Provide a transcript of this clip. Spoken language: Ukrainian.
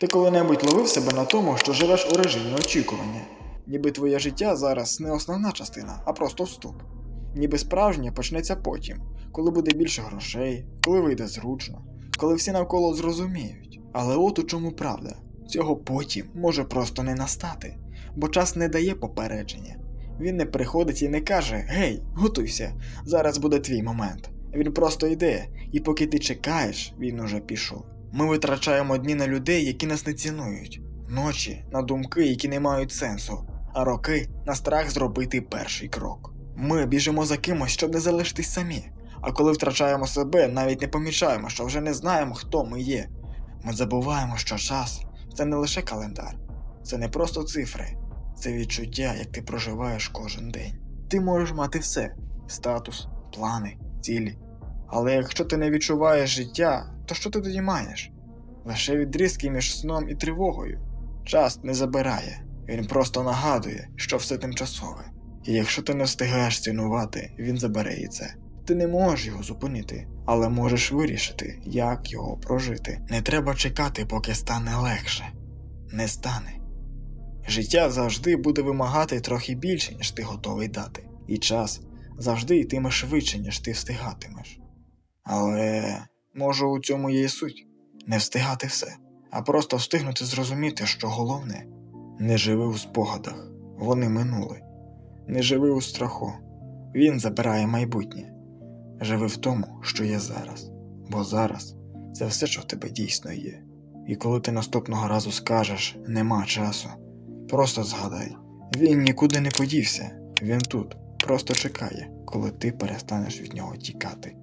Ти коли-небудь ловив себе на тому, що живеш у режимі очікування. Ніби твоє життя зараз не основна частина, а просто вступ. Ніби справжнє почнеться потім, коли буде більше грошей, коли вийде зручно, коли всі навколо зрозуміють. Але от у чому правда: цього потім може просто не настати, бо час не дає попередження. Він не приходить і не каже: Гей, готуйся, зараз буде твій момент. Він просто йде, і поки ти чекаєш, він уже пішов. Ми витрачаємо дні на людей, які нас не цінують, ночі на думки, які не мають сенсу, а роки на страх зробити перший крок. Ми біжимо за кимось, щоб не залишитись самі. А коли втрачаємо себе, навіть не помічаємо, що вже не знаємо, хто ми є. Ми забуваємо, що час це не лише календар, це не просто цифри, це відчуття, як ти проживаєш кожен день. Ти можеш мати все: статус, плани, цілі. Але якщо ти не відчуваєш життя, то що ти тоді маєш? Лише відрізки між сном і тривогою. Час не забирає, він просто нагадує, що все тимчасове. І якщо ти не встигаєш цінувати, він забере і це. Ти не можеш його зупинити, але можеш вирішити, як його прожити. Не треба чекати, поки стане легше. Не стане. Життя завжди буде вимагати трохи більше, ніж ти готовий дати, і час завжди йтиме швидше, ніж ти встигатимеш. Але може у цьому є і суть. Не встигати все, а просто встигнути зрозуміти, що головне не живи у спогадах, вони минули, не живи у страху, він забирає майбутнє. Живи в тому, що є зараз, бо зараз це все, що в тебе дійсно є. І коли ти наступного разу скажеш нема часу, просто згадай, він нікуди не подівся, він тут, просто чекає, коли ти перестанеш від нього тікати.